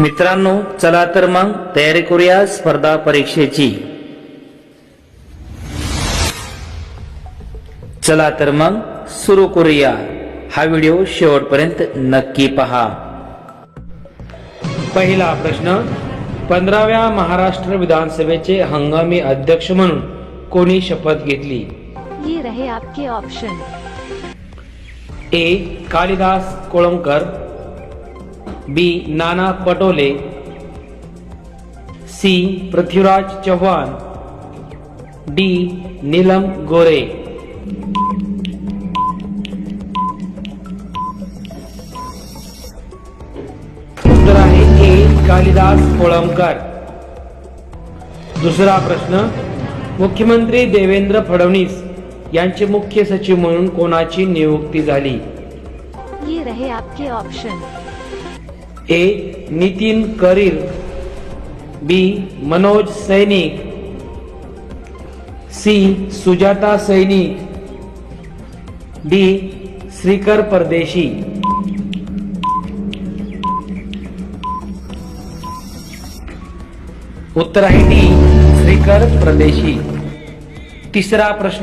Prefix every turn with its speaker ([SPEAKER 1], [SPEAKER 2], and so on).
[SPEAKER 1] मित्रांनो चला तर मग तयारी करूया स्पर्धा परीक्षेची. चला तर मग सुरू करूया. हा व्हिडिओ शेवटपर्यंत नक्की पहा. पहिला प्रश्न पंधराव्या महाराष्ट्र विधानसभेचे हंगामी अध्यक्ष म्हणून कोणी शपथ घेतली?
[SPEAKER 2] ये रहे आपके option
[SPEAKER 1] A Kalidas Kolambkar. B Nana Patole. C Prithviraj Chavan. D Neelam Gore. उत्तर आहे ए कालिदास कोळंबकर. दुसरा प्रश्न मुख्यमंत्री देवेंद्र फडणवीस यांचे मुख्य सचिव म्हणून कोणाची नियुक्ती झाली?
[SPEAKER 2] ये रहे आपके option
[SPEAKER 1] A. Nitin Karir. B. Manoj Sainik. C. Sujata सैनिक. डी. श्रीकर परदेशी. उत्तर आहे डी श्रीकर प्रदेशी. तिसरा प्रश्न